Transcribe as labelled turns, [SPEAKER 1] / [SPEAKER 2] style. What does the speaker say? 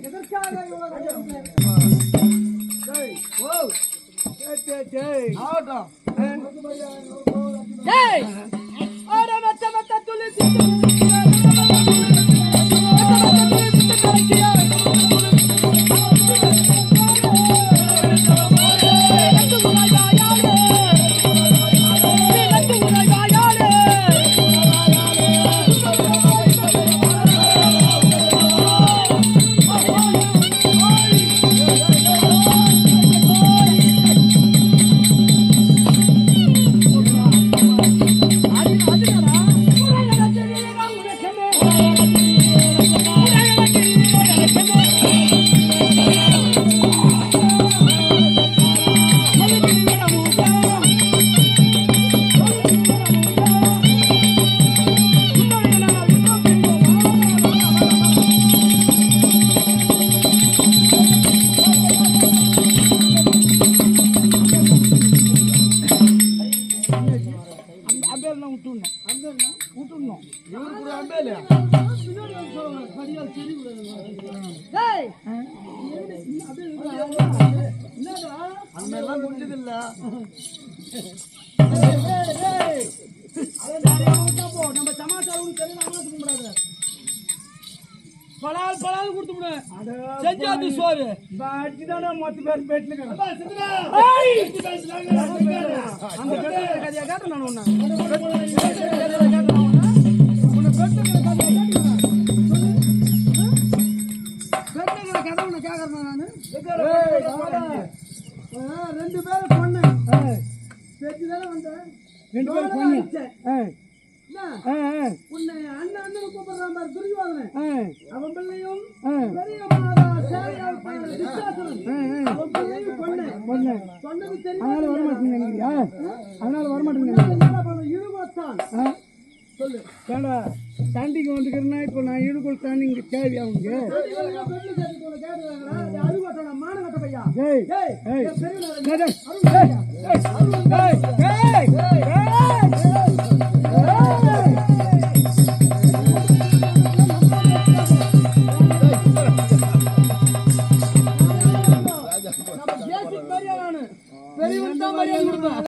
[SPEAKER 1] எதற்காக இவ்வளவு ஆகட்டும்.
[SPEAKER 2] இவரு கூட முடிஞ்சது இல்ல
[SPEAKER 1] நம்ம சமாச்சாரம் அம்மாத்துக்கு கூடாது பலால் பலால் கொடுத்து விடு. செஞ்சாது சோறு.
[SPEAKER 2] அடிச்சுதானே மொத்த பேர் பேட்டில்!
[SPEAKER 1] அந்த கதையை கேட்டேன் நான். கதை உன்னை நானு. ரெண்டு பேரும் பொண்ணு தானே வந்தேன்
[SPEAKER 2] ரெண்டு பேரும் பொண்ணு.
[SPEAKER 1] உன்னை அண்ணன் அண்ணன் கூப்பிடுறான் பாரு துரியோதனன் அவன் பிள்ளையும் பெரிய அவன் பிள்ளையும் பொண்ணு. சொன்னது
[SPEAKER 2] அதனால வரமாட்டேங்க அதனால வரமாட்டேங்க
[SPEAKER 1] சொல்லு.
[SPEAKER 2] ஏடா தண்டிக்கு வந்துக்கிறேன்னா இப்போ நான் இடுக்குள் இங்கே தேவை
[SPEAKER 1] பையா.
[SPEAKER 2] ஏய்